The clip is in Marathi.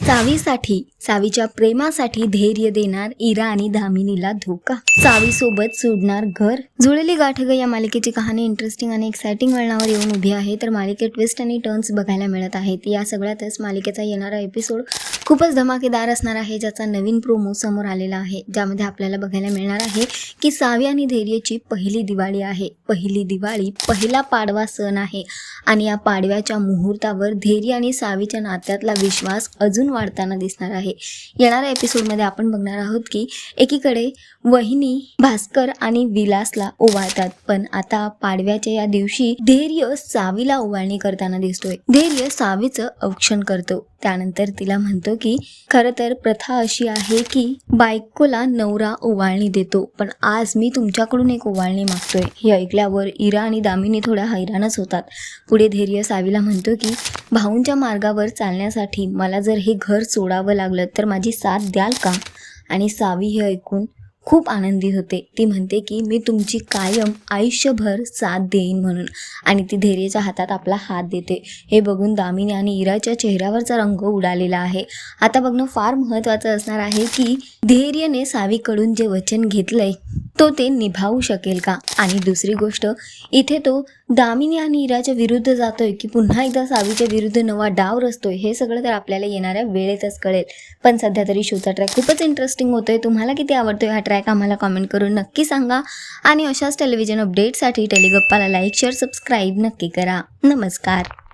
सावीसाठी सावीच्या प्रेमासाठी धैर्य देणार इरा आणि दामिनीला धोका. सावी सोबत सोडणार घर. जुळली गाठ ग या मालिकेची कहाणी इंटरेस्टिंग आणि एक्साइटिंग वळणावर येऊन उभी आहे. तर मालिकेत ट्विस्ट आणि टर्न्स बघायला मिळत आहेत. या सगळ्यातच मालिकेचा येणारा एपिसोड खूपच धमाकेदार असणार आहे ज्याचा नवीन प्रोमो समोर आलेला आहे ज्यामध्ये आपल्याला बघायला मिळणार आहे की सावी आणि धैर्यची पहिली दिवाळी आहे. पहिली दिवाळी पहिला पाडवा सण आहे आणि या पाडव्याच्या मुहूर्तावर धैर्य आणि सावीच्या नात्यातला विश्वास अजून वाढताना दिसणार आहे. येणाऱ्या एपिसोडमध्ये आपण बघणार आहोत की एकीकडे वहिनी भास्कर आणि विलासला ओवाळतात पण आता पाडव्याच्या या दिवशी धैर्य सावीला ओवाळणी करताना दिसतोय. धैर्य सावीचं औक्षण करतो. त्यानंतर तिला म्हणतो की खरं तर प्रथा अशी आहे की बायकोला नवरा ओवाळणी देतो. पण आज मी तुमच्याकडून एक ओवाळणी मागतोय. हे ऐकल्यावर इरा आणि दामिनी थोड्या हैराणच होतात. पुढे धैर्य सावीला म्हणतो की भाऊंच्या मार्गावर चालण्यासाठी मला जर हे घर सोडावं लागलं तर माझी साथ द्याल का? आणि सावी हे ऐकून खूप आनंदी होते. ती म्हणते की मी तुमची कायम आयुष्यभर साथ देईन म्हणून. आणि ती धैर्यच्या हातात आपला हात देते. हे बघून दामिनी आणि इराच्या चेहऱ्यावरचा रंग उडालेला आहे. आता बघणं फार महत्त्वाचं असणार आहे की धैर्यने सावीकडून जे वचन घेतलंय तो ते निभावू शकेल का? आणि दुसरी गोष्ट इथे तो दामिनी आणि इराच्या विरुद्ध जातोय की पुन्हा एकदा सावीच्या विरुद्ध नवा डाव रचतोय हे सगळं तर आपल्याला येणाऱ्या वेळेतच कळेल. पण सध्या तरी शोचा ट्रॅक खूपच इंटरेस्टिंग होतोय. तुम्हाला किती आवडतोय हा ट्रॅक आम्हाला कमेंट करून नक्की सांगा. आणि अशाच टेलिव्हिजन अपडेटसाठी टेलिगप्पाला लाईक शेअर सबस्क्राईब नक्की करा. नमस्कार.